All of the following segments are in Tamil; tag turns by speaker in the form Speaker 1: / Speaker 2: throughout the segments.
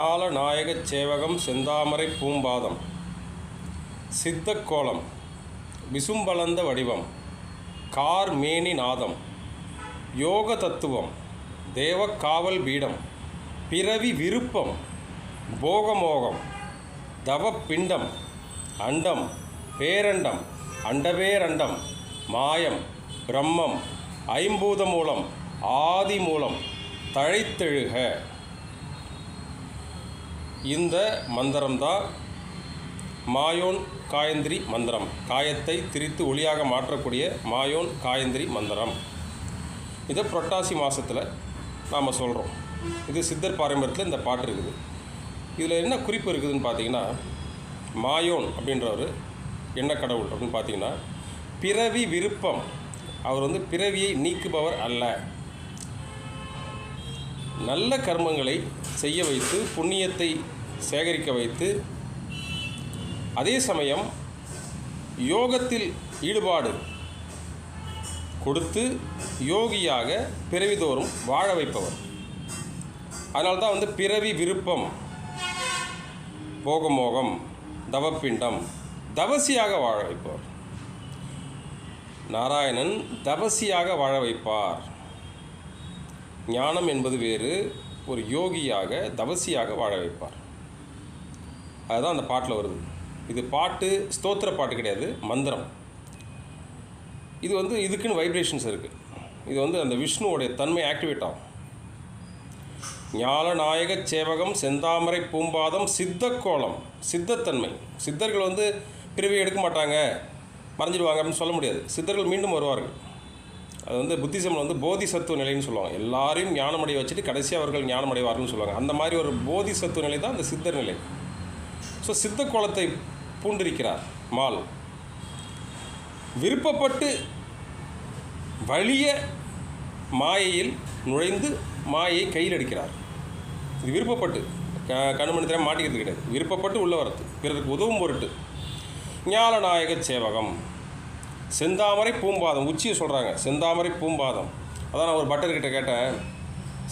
Speaker 1: காலநாயகச் சேவகம் செந்தாமரை பூம்பாதம். சித்தக்கோலம் விசும்பலந்த வடிவம் கார் மேனி நாதம் யோக தத்துவம் தேவக்காவல் பீடம் பிறவி விருப்பம் போகமோகம் தவப்பிண்டம் அண்டம் பேரண்டம் அண்டபேரண்டம் மாயம் பிரம்மம் ஐம்பூத மூலம் ஆதி மூலம் தழைத்தெழுக. இந்த மந்திரம்தான் மாயோன் காயந்திரி மந்திரம். காயத்தை திரித்து ஒளியாக மாற்றக்கூடிய மாயோன் காயந்திரி மந்திரம். இதை புரட்டாசி மாதத்தில் நாம் சொல்கிறோம் இது சித்தர் பாரம்பரியத்தில் இந்த பாட்டு இருக்குது. இதில் என்ன குறிப்பு இருக்குதுன்னு பார்த்தீங்கன்னா மாயோன் அப்படின்றவர் என்ன கடவுள் அப்படின்னு பார்த்தீங்கன்னா பிறவி விருப்பம். அவர் வந்து பிறவியை நீக்குபவர் அல்ல. நல்ல கர்மங்களை செய்ய வைத்து புண்ணியத்தை சேகரிக்க வைத்து அதே சமயம் யோகத்தில் ஈடுபாடு கொடுத்து யோகியாக பிறவிதோறும் வாழ வைப்பவர். அதனால்தான் வந்து பிறவி விருப்பம் போகமோகம் தவப்பிண்டம் தவசியாக வாழ வைப்பவர். நாராயணன் தவசியாக வாழ வைப்பார். ஞானம் என்பது வேறு ஒரு யோகியாக தவசியாக வாழ வைப்பார். அதுதான் அந்த பாட்டில் வருது. இது பாட்டு ஸ்தோத்திர பாட்டு கிடையாது மந்திரம். இது வந்து இதுக்குன்னு வைப்ரேஷன்ஸ் இருக்குது இது வந்து அந்த விஷ்ணுவோடைய தன்மை ஆக்டிவேட் ஆகும். ஞானநாயக சேவகம் செந்தாமரை பூம்பாதம் சித்தக்கோலம் சித்தத்தன்மை. சித்தர்கள் வந்து பிறவி எடுக்க மாட்டாங்க மறைஞ்சிடுவாங்க அப்படின்னு சொல்ல முடியாது. சித்தர்கள் மீண்டும் வருவார்கள். அது வந்து புத்திசமில் வந்து போதிசத்துவ நிலைன்னு சொல்லுவாங்க. எல்லாரையும் ஞானமடைய வச்சுட்டு கடைசியாக அவர்கள் ஞானமடைவார்கள்னு சொல்லுவாங்க. அந்த மாதிரி ஒரு போதிசத்துவ நிலை தான் அந்த சித்தர் நிலை. ஸோ சித்த கோலத்தை பூண்டிருக்கிறார். மால். விருப்பப்பட்டு வலிய மாயையில் நுழைந்து மாயை கையில் அடிக்கிறார் இது விருப்பப்பட்டு. க கண்மணி திறமை மாட்டிக்கிறது கிடையாது. விருப்பப்பட்டு உள்ள வரது பிறருக்கு உதவும் பொருட்டு. ஞானநாயக சேவகம். செந்தாமரை பூம்பாதம். உச்சியை சொல்கிறாங்க செந்தாமரை பூம்பாதம். அதான் நான் ஒரு பட்டர்கிட்ட கேட்டேன்.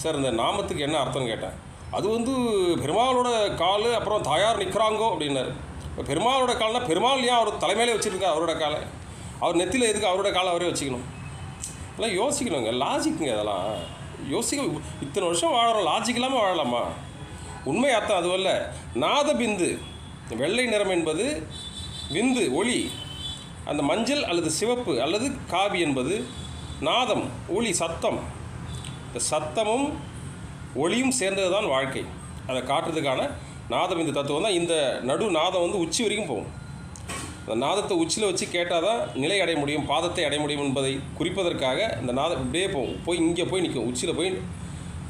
Speaker 1: சார் இந்த நாமத்துக்கு என்ன அர்த்தம்னு கேட்டேன். அது வந்து பெருமாளோட கால் அப்புறம் தாயார் நிற்கிறாங்கோ அப்படின்னாரு. இப்போ பெருமாளோட கால்னால் பெருமாள் ஏன் அவர் தலைமையிலே வச்சுருக்கா அவரோட காலை? அவர் நெத்தியில் எதுக்கு அவரோட காலை அவரே வச்சுக்கணும்? அதெல்லாம் யோசிக்கணுங்க லாஜிக்குங்க அதெல்லாம் யோசிக்க இத்தனை வருஷம் வாழறோம் லாஜிக் இல்லாமல் வாழலாமா? உண்மை அர்த்தம் அதுவல்ல நாத பிந்து வெள்ளை நிறம் என்பது விந்து ஒளி. அந்த மஞ்சள் அல்லது சிவப்பு அல்லது காவி என்பது நாதம் ஒளி சத்தம். இந்த சத்தமும் ஒளியும் சேர்ந்தது தான் வாழ்க்கை. அதை காட்டுறதுக்கான நாதம் இந்த தத்துவம் தான். இந்த நடு நாதம் வந்து உச்சி வரைக்கும் போகும். அந்த நாதத்தை உச்சியில் வச்சு கேட்டால் தான் நிலை அடைய முடியும் பாதத்தை அடைய முடியும் என்பதை குறிப்பதற்காக இந்த நாதம் இப்படியே போகும். போய் இங்கே போய் நிற்கும் உச்சியில் போய்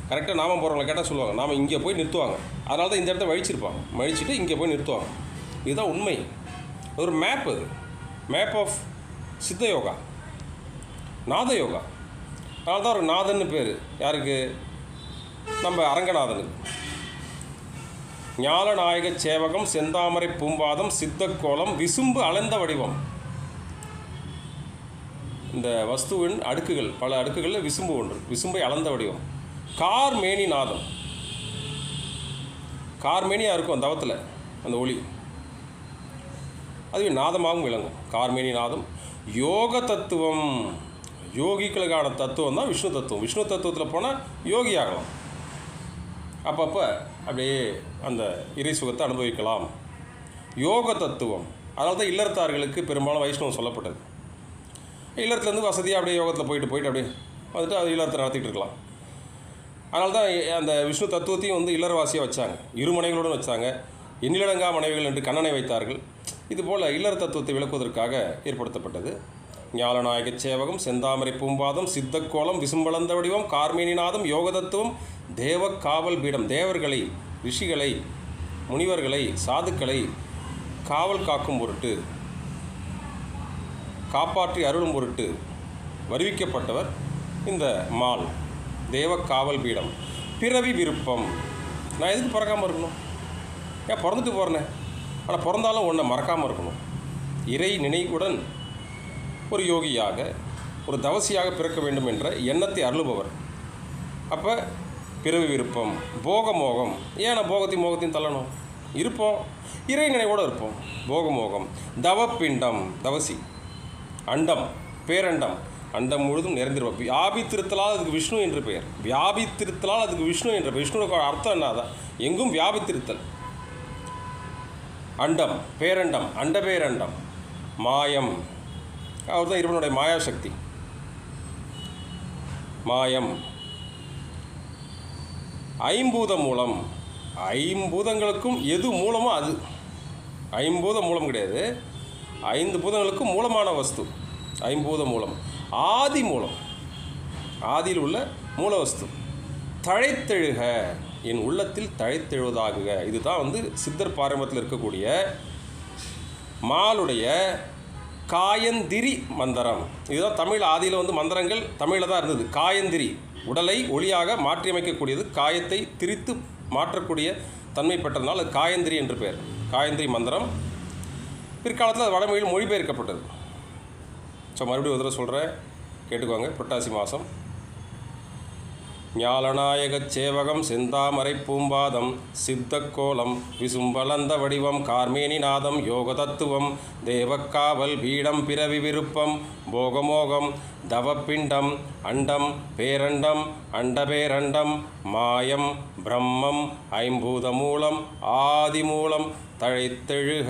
Speaker 1: கரெக்டாக நாமம் போகிறவங்களை கேட்டால் சொல்லுவாங்க. நாம் இங்கே போய் நிறுத்துவாங்க. அதனால தான் இந்த இடத்த வழிச்சிருப்பாங்க. வழிச்சிட்டு இங்கே போய் நிறுத்துவாங்க. இதுதான் உண்மை. அது ஒரு மேப் அது. மேப் ஆஃப் சித்த யோகா. நாத யோகா. அதனால தான் ஒரு நாதன்னு பேர். யாருக்கு? நம்ம அரங்கநாதனுக்கு ஞாலநாயக சேவகம் செந்தாமரை பூம்பாதம் சித்தக்கோலம் விசும்பு அளந்த வடிவம். இந்த வஸ்துவின் அடுக்குகள் பல அடுக்குகளில் விசும்பு ஒன்று விசும்பை அளந்த வடிவம். கார்மேனி நாதம். கார்மேனியாக இருக்கும் அந்த தவத்தில் அந்த ஒளி. அதுவே நாதமாகவும் விளங்கும். கார்மேனி நாதம். யோக தத்துவம். யோகிகளுக்கான தத்துவம் தான் விஷ்ணு தத்துவம். விஷ்ணு தத்துவத்தில் போனால் யோகி ஆகலாம். அப்பப்போ அப்படியே அந்த இறை சுகத்தை அனுபவிக்கலாம். யோக தத்துவம். அதனால தான் இல்லறத்தார்களுக்கு பெரும்பாலும் வைஷ்ணவம் சொல்லப்பட்டது. இல்லறத்துலேருந்து வசதியாக அப்படியே யோகத்தில் போயிட்டு போயிட்டு அப்படியே வந்துட்டு அது இல்லறத்தை நடத்திட்டு இருக்கலாம் அதனால தான் அந்த விஷ்ணு தத்துவத்தையும் வந்து இல்லறவாசியாக வச்சாங்க. இரு மனைவிகளுடன் வச்சாங்க. எண்ணிலடங்கா மனைவிகள் என்று கண்ணனை வைத்தார்கள். இதுபோல் இல்லற தத்துவத்தை விளக்குவதற்காக ஏற்படுத்தப்பட்டது. ஞாலநாயக சேவகம் செந்தாமரை பூம்பாதம் சித்தக்கோலம் விசும்பளந்த வடிவம் கார்மேனிநாதம் யோக தத்துவம் தேவ காவல் பீடம் தேவர்களை ரிஷிகளை முனிவர்களை சாதுக்களை காவல் காக்கும் பொருட்டு காப்பாற்றி அருளும் பொருட்டு வருவிக்கப்பட்டவர் இந்த மால் தேவ காவல் பீடம். பிறவி விருப்பம். நான் எதுக்கு பிறக்காமல் இருக்கணும்? ஏன் பிறந்துட்டு போகிறேனே ஆனால் பிறந்தாலும் ஒன்றை மறக்காமல் இருக்கணும். இறை நினைவுடன் ஒரு யோகியாக ஒரு தவசியாக பிறக்க வேண்டும் என்ற எண்ணத்தை அருளுபவர். அப்போ பிறவி விருப்பம் போக மோகம் ஏன் போகத்தையும் மோகத்தையும் தள்ளணும்? இருப்போம். இறை நினைவோடு இருப்போம். போக மோகம் தவப்பிண்டம். தவசி. அண்டம். பேரண்டம். அண்டம் முழுதும் நிறைந்திருப்போம். வியாபித்திருத்தலால் அதுக்கு விஷ்ணு என்று பெயர். வியாபித்திருத்தலால் அதுக்கு விஷ்ணு என்ற விஷ்ணுவோட அர்த்தம் என்னதான் எங்கும் வியாபித்திருத்தல். அண்டம். பேரண்டம். அண்டபேரண்டம். மாயம். அவர் தான் இறைவனுடைய மாயாசக்தி. மாயம். ஐம்பூதம் மூலம். ஐம்பூதங்களுக்கும் எது மூலமோ அது. ஐம்பூத மூலம் கிடையாது. ஐந்து பூதங்களுக்கும் மூலமான வஸ்து. ஐம்பூத மூலம். ஆதி மூலம். ஆதியில் உள்ள மூல வஸ்து. தழைத்தெழுக. என் உள்ளத்தில் தழைத்தெழுவதாகுக. இதுதான் வந்து சித்தர் பாரம்பரியத்தில் இருக்கக்கூடிய மாலுடைய காயந்திரி மந்திரம். இதுதான் தமிழ் ஆதியில் வந்து மந்திரங்கள் தமிழில் தான் இருந்தது. காயந்திரி உடலை ஒளியாக மாற்றியமைக்கக்கூடியது காயத்தை திரித்து மாற்றக்கூடிய தன்மை பெற்றதுனால் அது காயந்திரி என்று பெயர். காயந்திரி மந்திரம். பிற்காலத்தில் அது வடமொழியில் மொழிபெயர்க்கப்பட்டது. ஸோ மறுபடியும் ஒரு தடவை சொல்கிறேன் கேட்டுக்கோங்க புரட்டாசி மாதம் ஞாலநாயகச் சேவகம் செந்தாமரை பூம்பாதம் சித்தக்கோலம் விசும்பலந்த வடிவம் கார்மேனிநாதம் யோக தத்துவம் தேவக்காவல் பீடம் பிறவி விருப்பம் போகமோகம் தவப்பிண்டம் அண்டம் பேரண்டம் அண்டபேரண்டம் மாயம் பிரம்மம் ஐம்பூத மூலம் ஆதி தழைத்தெழுக.